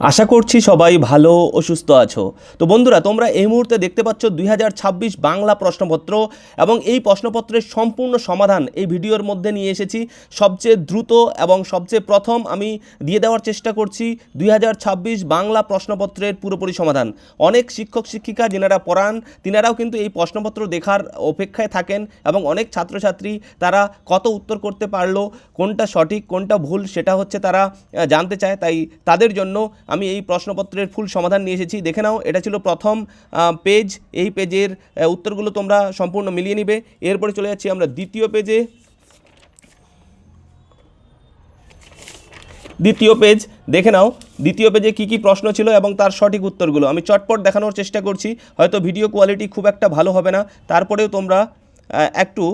আশা করছি সবাই ভালো ও সুস্থ আছো। তো বন্ধুরা, তোমরা এই মুহূর্তে দেখতে পাচ্ছ দুই হাজার ছাব্বিশ বাংলা প্রশ্নপত্র এবং এই প্রশ্নপত্রের সম্পূর্ণ সমাধান এই ভিডিওর মধ্যে নিয়ে এসেছি। সবচেয়ে দ্রুত এবং সবচেয়ে প্রথম আমি দিয়ে দেওয়ার চেষ্টা করছি দুই হাজার ছাব্বিশ বাংলা প্রশ্নপত্রের পুরোপুরি সমাধান। অনেক শিক্ষক, শিক্ষিকা যেনারা পড়ান, তিনারাও কিন্তু এই প্রশ্নপত্র দেখার অপেক্ষায় থাকেন এবং অনেক ছাত্রছাত্রী তারা কত উত্তর করতে পারল, কোনটা সঠিক, কোনটা ভুল সেটা হচ্ছে তারা জানতে চায়। তাই তাদের জন্য আমি এই প্রশ্নপত্রের ফুল সমাধান নিয়ে এসেছি। দেখে নাও, এটা ছিল প্রথম পেজ। এই পেজের উত্তরগুলো তোমরা সম্পূর্ণ মিলিয়ে নিবে। এরপরে চলে যাচ্ছি আমরা দ্বিতীয় পেজে। দ্বিতীয় পেজ, দেখে নাও, দ্বিতীয় পেজে কী কী প্রশ্ন ছিল এবং তার সঠিক উত্তরগুলো। আমি চটপট দেখানোর চেষ্টা করছি, হয়তো ভিডিও কোয়ালিটি খুব একটা ভালো হবে না। তারপরেও তোমরা একটু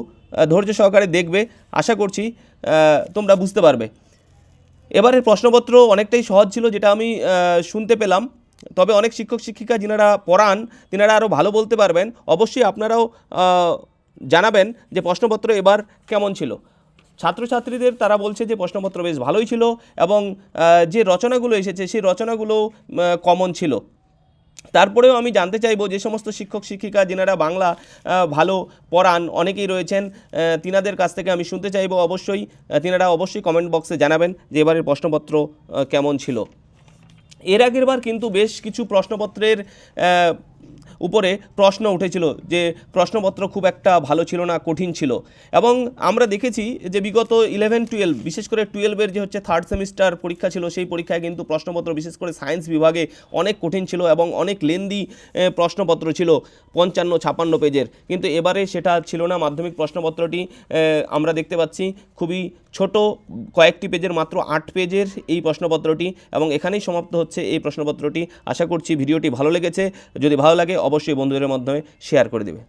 ধৈর্য সহকারে দেখবে। আশা করছি তোমরা বুঝতে পারবে। এবারের প্রশ্নপত্র অনেকটাই সহজ ছিল, যেটা আমি শুনতে পেলাম। তবে অনেক শিক্ষক শিক্ষিকা যিনারা পড়ান, তিনারা আরও ভালো বলতে পারবেন। অবশ্যই আপনারাও জানাবেন যে প্রশ্নপত্র এবার কেমন ছিল। ছাত্রছাত্রীদের তারা বলছে যে প্রশ্নপত্র বেশ ভালোই ছিল এবং যে রচনাগুলো এসেছে, সেই রচনাগুলো কমন ছিল। তারপরেও আমি জানতে চাইব যে সমস্ত শিক্ষক, শিক্ষিকা যেনারা বাংলা ভালো পড়ান, অনেকেই রয়েছেন তিনাদের কাছ থেকে আমি শুনতে চাইব অবশ্যই। তিনারা অবশ্যই কমেন্ট বক্সে জানাবেন যে এবারের প্রশ্নপত্র কেমন ছিল। এর আগের বার কিন্তু বেশ কিছু প্রশ্নপত্রের উপরে প্রশ্ন উঠেছিল যে প্রশ্নপত্র খুব একটা ভালো ছিল না, কঠিন ছিল। এবং আমরা দেখেছি যে বিগত ইলেভেন টুয়েলভ বিশেষ করে টুয়েলভের যে হচ্ছে থার্ড সেমিস্টার পরীক্ষা ছিল, সেই পরীক্ষায় কিন্তু প্রশ্নপত্র, বিশেষ করে সায়েন্স বিভাগে অনেক কঠিন ছিল এবং অনেক লেন্দি প্রশ্নপত্র ছিল, পঞ্চান্ন, ছাপান্ন পেজের। কিন্তু এবারে সেটা ছিল না, মাধ্যমিক প্রশ্নপত্রটি আমরা দেখতে পাচ্ছি খুবই ছোট, কয়েকটি পেজের মাত্র আট পেজের এই প্রশ্নপত্রটি এবং এখানেই সমাপ্ত হচ্ছে এই প্রশ্নপত্রটি। আশা করছি ভিডিওটি ভালো লেগেছে। যদি ভালো লাগে অবশ্যই বন্ধুদের মাধ্যমে শেয়ার করে দেবে।